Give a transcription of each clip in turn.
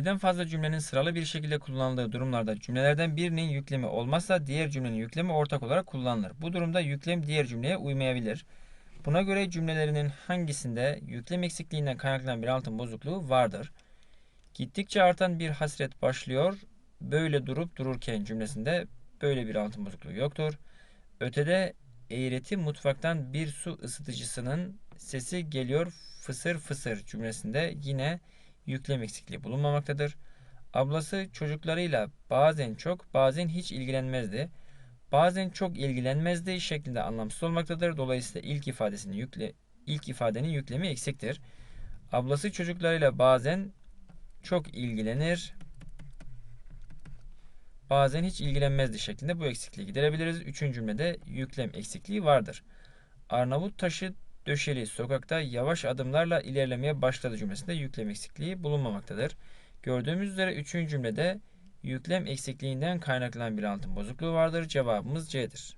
Birden fazla cümlenin sıralı bir şekilde kullanıldığı durumlarda cümlelerden birinin yüklemi olmazsa diğer cümlenin yüklemi ortak olarak kullanılır. Bu durumda yüklem diğer cümleye uymayabilir. Buna göre cümlelerinin hangisinde yüklem eksikliğinden kaynaklanan bir anlatım bozukluğu vardır? Gittikçe artan bir hasret başlıyor. Böyle durup dururken cümlesinde böyle bir anlatım bozukluğu yoktur. Ötede eğreti mutfaktan bir su ısıtıcısının sesi geliyor fısır fısır cümlesinde yine yüklem eksikliği bulunmamaktadır. Ablası çocuklarıyla bazen çok bazen hiç ilgilenmezdi. Bazen çok ilgilenmezdi şeklinde anlamsız olmaktadır. Dolayısıyla ilk ifadesinin yükle ilk ifadenin yüklemi eksiktir. Ablası çocuklarıyla bazen çok ilgilenir. Bazen hiç ilgilenmezdi şeklinde bu eksikliği giderebiliriz. Üçüncü cümlede yüklem eksikliği vardır. Arnavut taşı döşeli sokakta yavaş adımlarla ilerlemeye başladı cümlesinde yüklem eksikliği bulunmamaktadır. Gördüğümüz üzere üçüncü cümlede yüklem eksikliğinden kaynaklanan bir anlatım bozukluğu vardır. Cevabımız C'dir.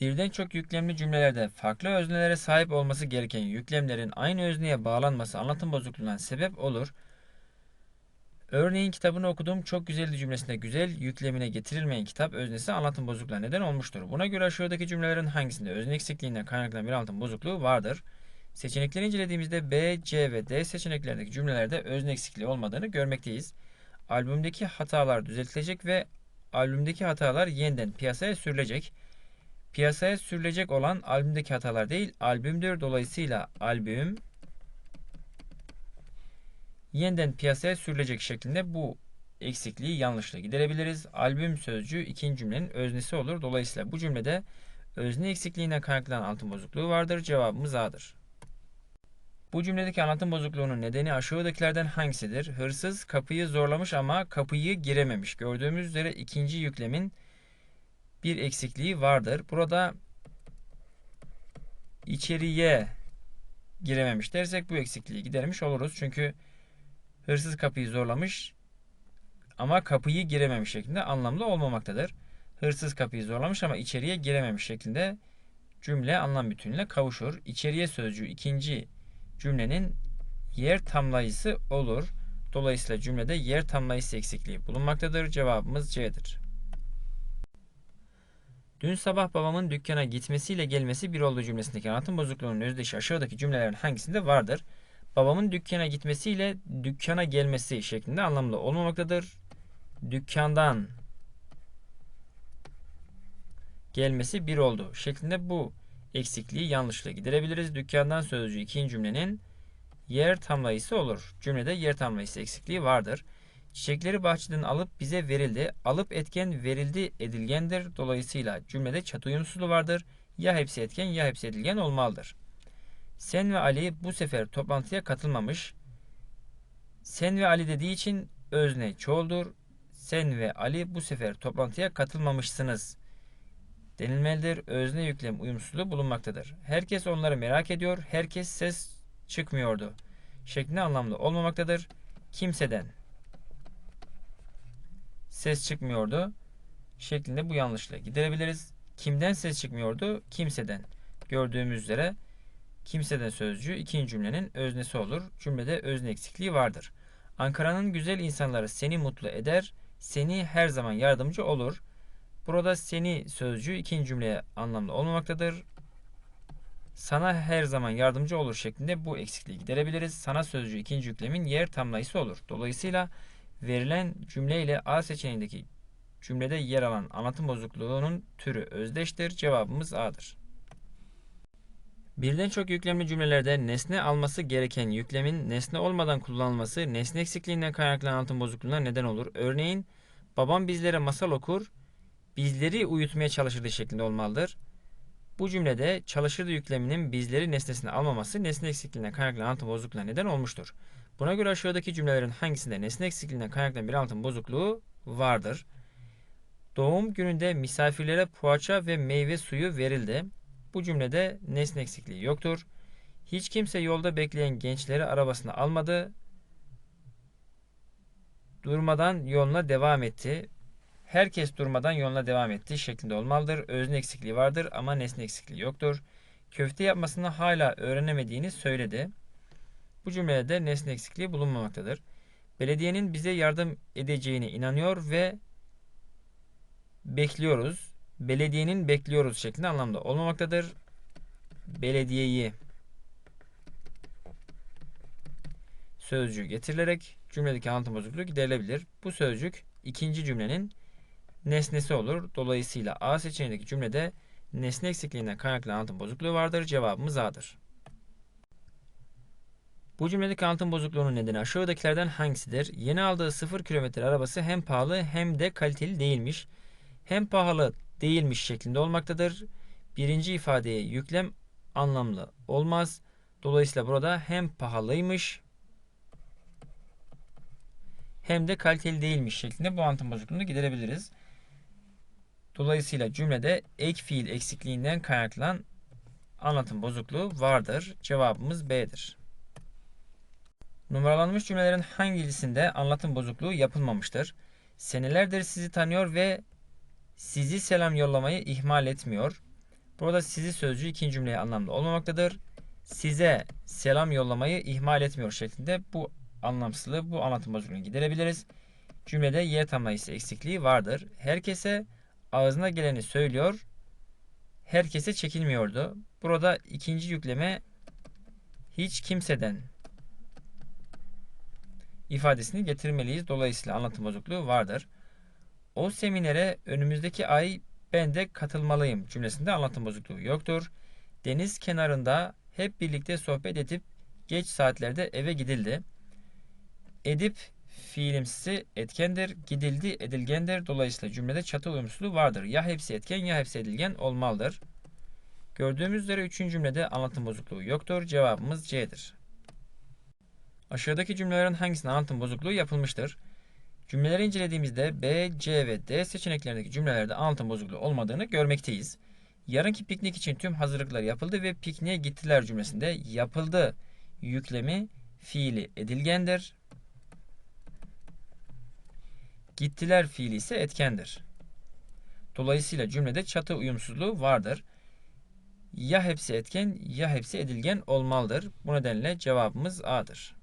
Birden çok yüklemli cümlelerde farklı öznelere sahip olması gereken yüklemlerin aynı özneye bağlanması anlatım bozukluğuna sebep olur. Örneğin kitabını okudum çok güzeldi cümlesinde güzel yüklemine getirilmeyen kitap öznesi anlatım bozukluğuna neden olmuştur. Buna göre aşağıdaki cümlelerin hangisinde özne eksikliğinden kaynaklanan bir anlatım bozukluğu vardır? Seçenekleri incelediğimizde B, C ve D seçeneklerindeki cümlelerde özne eksikliği olmadığını görmekteyiz. Albümdeki hatalar düzeltilecek ve albümdeki hatalar yeniden piyasaya sürülecek. Piyasaya sürülecek olan albümdeki hatalar değil, albümdür. Dolayısıyla albüm yeniden piyasaya sürülecek şeklinde bu eksikliği yanlışla giderebiliriz. Albüm sözcüğü ikinci cümlenin öznesi olur. Dolayısıyla bu cümlede özne eksikliğinden kaynaklanan anlatım bozukluğu vardır. Cevabımız A'dır. Bu cümledeki anlatım bozukluğunun nedeni aşağıdakilerden hangisidir? Hırsız kapıyı zorlamış ama kapıyı girememiş. Gördüğümüz üzere ikinci yüklemin bir eksikliği vardır. Burada içeriye girememiş dersek bu eksikliği gidermiş oluruz. Çünkü hırsız kapıyı zorlamış ama kapıyı girememiş şeklinde anlamlı olmamaktadır. Hırsız kapıyı zorlamış ama içeriye girememiş şeklinde cümle anlam bütünüyle kavuşur. İçeriye sözcüğü ikinci cümlenin yer tamlayıcısı olur. Dolayısıyla cümlede yer tamlayıcısı eksikliği bulunmaktadır. Cevabımız C'dir. Dün sabah babamın dükkana gitmesiyle gelmesi bir olduğu cümlesindeki anlatım bozukluğunun özdeşi aşağıdaki cümlelerin hangisinde vardır? Babamın dükkana gitmesiyle dükkana gelmesi şeklinde anlamlı olmamaktadır. Dükkandan gelmesi bir oldu şeklinde bu eksikliği yanlışla giderebiliriz. Dükkandan sözcüğü ikinci cümlenin yer tamlayıcısı olur. Cümlede yer tamlayıcısı eksikliği vardır. Çiçekleri bahçeden alıp bize verildi. Alıp etken verildi edilgendir. Dolayısıyla cümlede çatı uyumsuzluğu vardır. Ya hepsi etken ya hepsi edilgen olmalıdır. Sen ve Ali bu sefer toplantıya katılmamış. Sen ve Ali dediği için özne çoğuldur. Sen ve Ali bu sefer toplantıya katılmamışsınız denilmelidir. Özne yüklem uyumsuzluğu bulunmaktadır. Herkes onları merak ediyor. Herkes ses çıkmıyordu. Şeklinde anlamlı olmamaktadır. Kimseden ses çıkmıyordu şeklinde bu yanlışla giderebiliriz. Kimden ses çıkmıyordu? Kimseden. Gördüğümüz üzere kimseden sözcüğü ikinci cümlenin öznesi olur. Cümlede özne eksikliği vardır. Ankara'nın güzel insanları seni mutlu eder, seni her zaman yardımcı olur. Burada seni sözcüğü ikinci cümleye anlamda olmamaktadır. Sana her zaman yardımcı olur şeklinde bu eksikliği giderebiliriz. Sana sözcüğü ikinci yüklemin yer tamlayısı olur. Dolayısıyla verilen cümle ile A seçeneğindeki cümlede yer alan anlatım bozukluğunun türü özdeştir. Cevabımız A'dır. Birden çok yüklemli cümlelerde nesne alması gereken yüklemin nesne olmadan kullanılması nesne eksikliğinden kaynaklanan anlatım bozukluğuna neden olur. Örneğin babam bizlere masal okur, bizleri uyutmaya çalışırdı şeklinde olmalıdır. Bu cümlede çalışırdı yükleminin bizleri nesnesine almaması nesne eksikliğinden kaynaklanan anlatım bozukluğuna neden olmuştur. Buna göre aşağıdaki cümlelerin hangisinde nesne eksikliğinden kaynaklanan bir anlatım bozukluğu vardır? Doğum gününde misafirlere poğaça ve meyve suyu verildi. Bu cümlede nesne eksikliği yoktur. Hiç kimse yolda bekleyen gençleri arabasına almadı. Durmadan yoluna devam etti. Herkes durmadan yoluna devam etti şeklinde olmalıdır. Özne eksikliği vardır ama nesne eksikliği yoktur. Köfte yapmasını hala öğrenemediğini söyledi. Bu cümlede de nesne eksikliği bulunmamaktadır. Belediyenin bize yardım edeceğine inanıyor ve bekliyoruz. Belediyenin bekliyoruz şeklinde anlamda olmamaktadır. Belediyeyi sözcüğü getirilerek cümledeki anlatım bozukluğu giderilebilir. Bu sözcük ikinci cümlenin nesnesi olur. Dolayısıyla A seçeneğindeki cümlede nesne eksikliğinden kaynaklanan anlatım bozukluğu vardır. Cevabımız A'dır. Bu cümledeki anlatım bozukluğunun nedeni aşağıdakilerden hangisidir? Yeni aldığı 0 kilometre arabası hem pahalı hem de kaliteli değilmiş. Hem pahalı değilmiş şeklinde olmaktadır. Birinci ifadeye yüklem anlamlı olmaz. Dolayısıyla burada hem pahalıymış hem de kaliteli değilmiş şeklinde bu anlatım bozukluğunu giderebiliriz. Dolayısıyla cümlede ek fiil eksikliğinden kaynaklanan anlatım bozukluğu vardır. Cevabımız B'dir. Numaralanmış cümlelerin hangisinde anlatım bozukluğu yapılmamıştır? Senelerdir sizi tanıyor ve sizi selam yollamayı ihmal etmiyor. Burada sizi sözcüğü ikinci cümleye anlamda olmamaktadır. Size selam yollamayı ihmal etmiyor şeklinde bu anlamsızlığı, bu anlatım bozukluğunu giderebiliriz. Cümlede yer tamlayıcısı eksikliği vardır. Herkese ağzına geleni söylüyor. Herkese çekilmiyordu. Burada ikinci yükleme hiç kimseden ifadesini getirmeliyiz. Dolayısıyla anlatım bozukluğu vardır. O seminere önümüzdeki ay ben de katılmalıyım cümlesinde anlatım bozukluğu yoktur. Deniz kenarında hep birlikte sohbet edip geç saatlerde eve gidildi. Edip fiilimsi etkendir, gidildi edilgendir. Dolayısıyla cümlede çatı uyumsuzluğu vardır. Ya hepsi etken ya hepsi edilgen olmalıdır. Gördüğümüz üzere üçüncü cümlede anlatım bozukluğu yoktur. Cevabımız C'dir. Aşağıdaki cümlelerin hangisinde anlatım bozukluğu yapılmıştır? Cümleleri incelediğimizde B, C ve D seçeneklerindeki cümlelerde anlatım bozukluğu olmadığını görmekteyiz. Yarınki piknik için tüm hazırlıklar yapıldı ve pikniğe gittiler cümlesinde yapıldı yüklemi fiili edilgendir. Gittiler fiili ise etkendir. Dolayısıyla cümlede çatı uyumsuzluğu vardır. Ya hepsi etken ya hepsi edilgen olmalıdır. Bu nedenle cevabımız A'dır.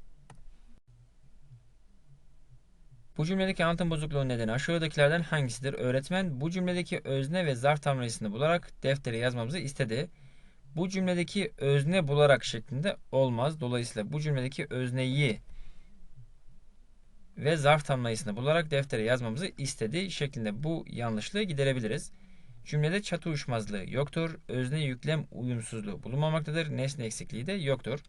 Bu cümledeki anlatım bozukluğu nedeni aşağıdakilerden hangisidir? Öğretmen bu cümledeki özne ve zarf tamlayıcısını bularak deftere yazmamızı istedi. Bu cümledeki özne bularak şeklinde olmaz. Dolayısıyla bu cümledeki özneyi ve zarf tamlayıcısını bularak deftere yazmamızı istedi şeklinde bu yanlışlığı giderebiliriz. Cümlede çatı uyuşmazlığı yoktur. Özne yüklem uyumsuzluğu bulunmamaktadır. Nesne eksikliği de yoktur.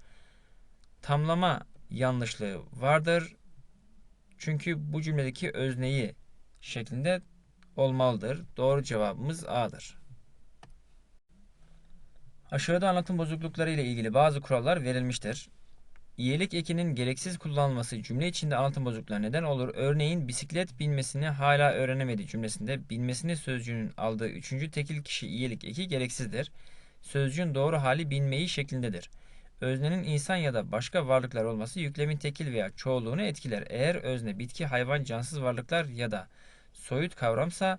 Tamlama yanlışlığı vardır. Çünkü bu cümledeki özneyi şeklinde olmalıdır. Doğru cevabımız A'dır. Aşağıda anlatım bozuklukları ile ilgili bazı kurallar verilmiştir. İyilik ekinin gereksiz kullanılması cümle içinde anlatım bozukluğuna neden olur. Örneğin bisiklet binmesini hala öğrenemedi cümlesinde bilmesini sözcüğünün aldığı üçüncü tekil kişi iyilik eki gereksizdir. Sözcüğün doğru hali binmeyi şeklindedir. Öznenin insan ya da başka varlıklar olması yüklemin tekil veya çoğulluğunu etkiler. Eğer özne bitki, hayvan, cansız varlıklar ya da soyut kavramsa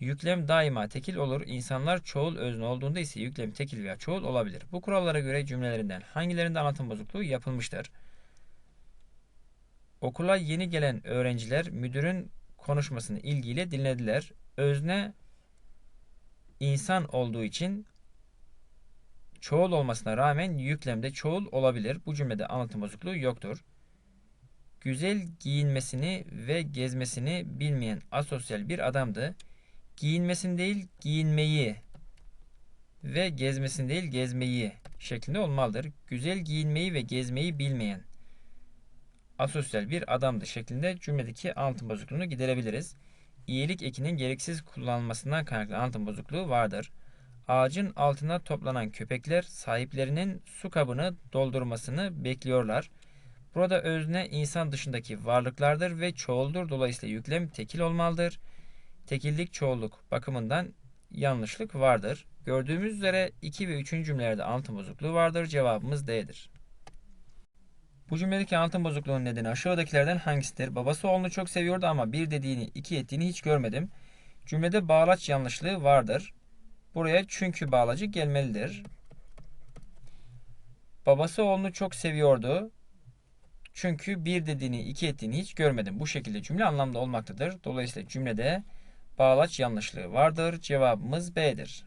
yüklem daima tekil olur. İnsanlar çoğul özne olduğunda ise yüklem tekil veya çoğul olabilir. Bu kurallara göre cümlelerinden hangilerinde anlatım bozukluğu yapılmıştır? Okula yeni gelen öğrenciler müdürün konuşmasını ilgiyle dinlediler. Özne insan olduğu için çoğul olmasına rağmen yüklemde çoğul olabilir. Bu cümlede anlatım bozukluğu yoktur. Güzel giyinmesini ve gezmesini bilmeyen asosyal bir adamdı. Giyinmesini değil giyinmeyi ve gezmesini değil gezmeyi şeklinde olmalıdır. Güzel giyinmeyi ve gezmeyi bilmeyen asosyal bir adamdı şeklinde cümledeki anlatım bozukluğunu giderebiliriz. İyilik ekinin gereksiz kullanılmasından kaynaklı anlatım bozukluğu vardır. Ağacın altına toplanan köpekler sahiplerinin su kabını doldurmasını bekliyorlar. Burada özne insan dışındaki varlıklardır ve çoğuldur. Dolayısıyla yüklem tekil olmalıdır. Tekillik çoğulluk bakımından yanlışlık vardır. Gördüğümüz üzere 2 ve 3. cümlelerde anlatım bozukluğu vardır. Cevabımız D'dir. Bu cümledeki anlatım bozukluğunun nedeni aşağıdakilerden hangisidir? Babası oğlunu çok seviyordu ama bir dediğini iki ettiğini hiç görmedim. Cümlede bağlaç yanlışlığı vardır. Buraya çünkü bağlacı gelmelidir. Babası oğlunu çok seviyordu. Çünkü bir dediğini iki ettiğini hiç görmedim. Bu şekilde cümle anlamda olmaktadır. Dolayısıyla cümlede bağlaç yanlışlığı vardır. Cevabımız B'dir.